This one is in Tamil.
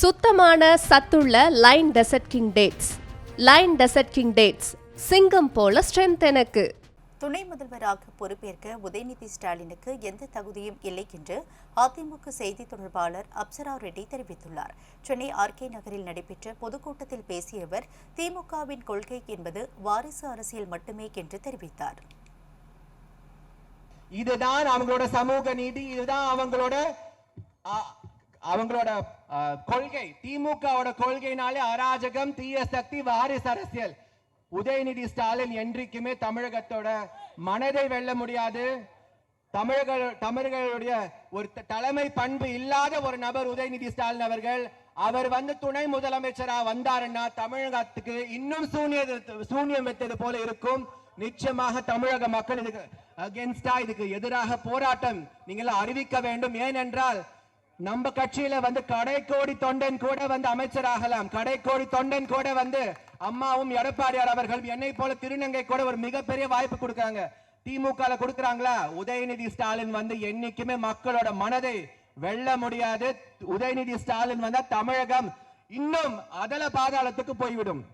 சுத்தமான சத்துள்ள Lion desert king dates. Lion desert king dates சிங்கம் போல ஸ்ட்ரென்த் எனக்கு. துணை முதல்வராக பொறுப்பேற்க உதயநிதி ஸ்டாலினுக்கு எந்த தகுதியும் இல்லை என்று அதிமுக செய்தி தொடர்பாளர் அப்சரா ரெட்டி தெரிவித்துள்ளார். சென்னை ஆர்கே நகரில் நடைபெற்ற பொதுக்கூட்டத்தில் பேசிய அவர் திமுகவின் கொள்கை என்பது வாரிசு அரசியல் மட்டுமே என்று தெரிவித்தார். இதுதான் அவங்களோட சமூக நீதி இதுதான் அவங்களோட ஆ, அவங்களோட கொள்கை திமுகவோட கொள்கைனாலே அராஜகம் தீய சக்தி வாரிசு அரசியல். உதயநிதி ஸ்டாலின் என்றைக்குமே தமிழகத்தோட மனதை வெல்ல முடியாது. தமிழர்கள் தமிழர்களுடைய ஒரு த- தலைமை பண்பு இல்லாத ஒரு நபர் உதயநிதி ஸ்டாலின் அவர்கள். அவர் வந்து துணை முதலமைச்சரா வந்தாருன்னா தமிழகத்துக்கு இன்னும் சூனிய சூன்யம் வைத்தது போல இருக்கும். நிச்சயமாக தமிழக மக்கள் இதுக்கு அகேன்ஸ்டா இதுக்கு எதிராக போராட்டம். நீங்கள் அறிவிக்க வேண்டும். ஏனென்றால் நம்ம கட்சியில வந்து கடைக்கோடி தொண்டன் கூட வந்து அமைச்சராகலாம். கடைக்கோடி தொண்டன் கூட வந்து அம்மாவும் எடப்பாடியார் அவர்கள் என்னை போல திருநங்கை கூட ஒரு மிகப்பெரிய வாய்ப்பு கொடுக்கறாங்க. திமுக ல கொடுக்கறாங்களா? உதயநிதி ஸ்டாலின் வந்து என்னைக்குமே மக்களோட மனதை வெல்ல முடியாது. உதயநிதி ஸ்டாலின் வந்தா தமிழகம் இன்னும் அதல பாதாளத்துக்கு போய்விடும்.